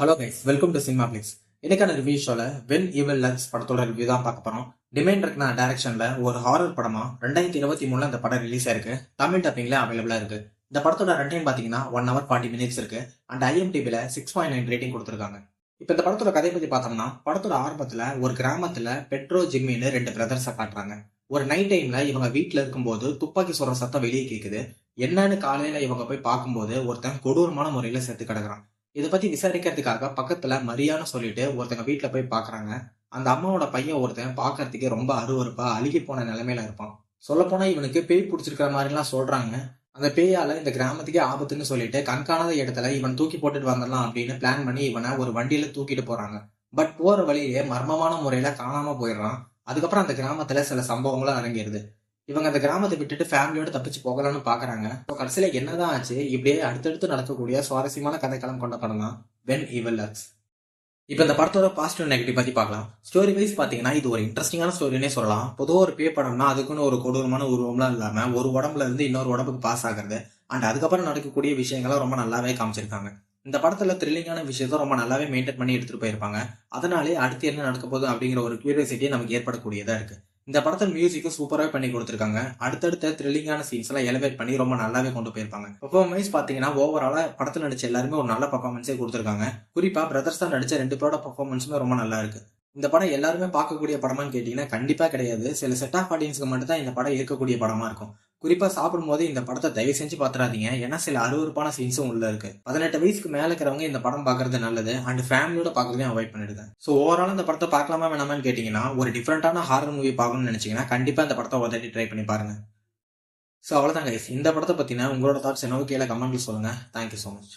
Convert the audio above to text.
Hello guys welcome to cinema flix இன்னைக்கான review ஷோல when evil lurks படத்தோட review தான் பார்க்க போறோம். டிமைண்ட் ரக்னா டைரக்ஷன்ல ஒரு ஹாரர் படமா ரெண்டாயிரத்தி இருபத்தி மூணுல இந்த படம் ரிலீஸ் ஆயிருக்கு. தமிழ் டப்பிங்ல அவைலபிளா இருக்கு. இந்த படத்தோட ரன் டைம் பாத்தீங்கன்னா ஒன் ஹவர் ஃபார்ட்டி மினிட்ஸ் இருக்கு. அண்ட் ஐஎம்டிபில சிக்ஸ் பாயிண்ட் நைன் ரேட்டிங் கொடுத்துருக்காங்க. இப்போ இந்த படத்தோட கதை பத்தி பார்த்தோம்னா படத்தோட ஆரம்பத்துல ஒரு கிராமத்துல பெட்ரோ ஜிம்மின்னு ரெண்டு பிரதர்ஸை காட்டுறாங்க. ஒரு நைட் டைம்ல இவங்க வீட்டுல இருக்கும்போது துப்பாக்கி சொல்ற சத்தம் வெளியே கேக்குது. என்னன்னு காலையில இவங்க போய் பார்க்கும்போது ஒருத்தன் கொடூரமான முறையில செத்து கிடக்குறான். இதை பத்தி விசாரிக்கிறதுக்காக பக்கத்துல மரியான்னு சொல்லிட்டு ஒருத்தங்க வீட்டுல போய் பாக்குறாங்க. அந்த அம்மாவோட பையன் ஒருத்தன் பாக்குறதுக்கே ரொம்ப அருவறுப்பா அழுகி போன நிலைமையில இருப்பான். சொல்ல போனா இவனுக்கு பேய் பிடிச்சிருக்கிற மாதிரிலாம் சொல்றாங்க. அந்த பேயால இந்த கிராமத்துக்கே ஆபத்துன்னு சொல்லிட்டு கண்காணாத இடத்துல இவன் தூக்கி போட்டுட்டு வந்துடலாம் அப்படின்னு பிளான் பண்ணி இவனை ஒரு வண்டியில தூக்கிட்டு போறாங்க. பட் போற வழியே மர்மமான முறையில காணாம போயிடுறான். அதுக்கப்புறம் அந்த கிராமத்துல சில சம்பவங்களும் அரங்கேறுது. இவங்க அந்த கிராமத்தை விட்டுட்டு ஃபேமிலியோட தப்பிச்சு போகலாம்னு பாக்குறாங்க. இப்போ கடைசியில என்னதான் ஆச்சு? இப்படியே அடுத்தடுத்து நடக்கக்கூடிய சுவாரஸ்யமான கதைக்களம் கொண்ட படம்? தான் வென் ஈவல் லக்ஸ் இப்போ இந்த படத்தோட பாசிட்டிவ் நெகட்டிவ் பத்தி பார்க்கலாம். ஸ்டோரி வைஸ் பாத்தீங்கன்னா இது ஒரு இன்ட்ரெஸ்டிங்கான ஸ்டோரினே சொல்லலாம். பொதுவாக ஒரு பே படம்னா அதுக்குன்னு ஒரு கொடூரமான உருவம்லாம் இல்லாம ஒரு உடம்புல இருந்து இன்னொரு உடம்புக்கு பாஸ் ஆகுறது. அண்ட் அதுக்கப்புறம் நடக்கக்கூடிய விஷயங்களை ரொம்ப நல்லாவே காமிச்சிருக்காங்க. இந்த படத்துல த்ரில்லிங்கான விஷயத்த ரொம்ப நல்லாவே மெயின்டைன் பண்ணி எடுத்துட்டு போயிருப்பாங்க. அதனாலே அடுத்து என்ன நடக்க போகுது அப்படிங்கிற ஒரு கியூரியாசிட்டியே நமக்கு ஏற்படக்கூடியதா இருக்கு. இந்த படத்தில் மியூசிக்கும் சூப்பராகவே பண்ணி கொடுத்துருக்காங்க. அடுத்தடுத்த த்ரில்லிங்கான சீன்ஸ் எல்லாம் எலவேட் பண்ணி ரொம்ப நல்லாவே கொண்டு போயிருப்பாங்க. பெர்ஃபார்மன்ஸ் பார்த்தீங்கன்னா ஓவராலாக படத்தில் நடிச்ச எல்லாருமே ஒரு நல்ல பர்ஃபார்மன்ஸே கொடுத்துருக்காங்க. குறிப்பாக பிரதர்ஸ் தான் நடிச்ச ரெண்டு பேரோட பர்ஃபார்மன்ஸுமே ரொம்ப நல்லா இருக்கு. இந்த படம் எல்லாருமே பார்க்கக்கூடிய படமான்னு கேட்டீங்கன்னா கண்டிப்பாக கிடையாது. சில செட் ஆஃப் ஆடியன்ஸ்க்கு மட்டும் தான் இந்த படம் இருக்கக்கூடிய படமா இருக்கும். குறிப்பா சாப்பிடும்போது இந்த படத்தை தயவு செஞ்சு பாத்துறாதீங்க. ஏன்னா சில அருவருப்பான சீன்ஸும் உள்ள இருக்கு. பதினெட்டு வயசுக்கு மேல இருக்கிறவங்க இந்த படம் பாக்குறது நல்லது. அண்ட் ஃபேமிலியோட பாக்குறதையும் அவாய்ட் பண்ணிடுங்க. ஸோ ஓவரால் இந்த படத்தை பார்க்கலாமா வேணாமான்னு கேட்டீங்கன்னா ஒரு டிஃப்ரெண்டான ஹாரர் மூவி பார்க்கணும்னு நினைச்சீங்கன்னா கண்டிப்பா இந்த படத்தை உதட்டி ட்ரை பண்ணி பாருங்க. ஸோ அவ்வளோதான் கைஸ் இந்த படத்தை பற்றினா உங்களோட தாட்ஸ் என்னவோ கீழே கமெண்ட்ல சொல்லுங்க. Thank you so much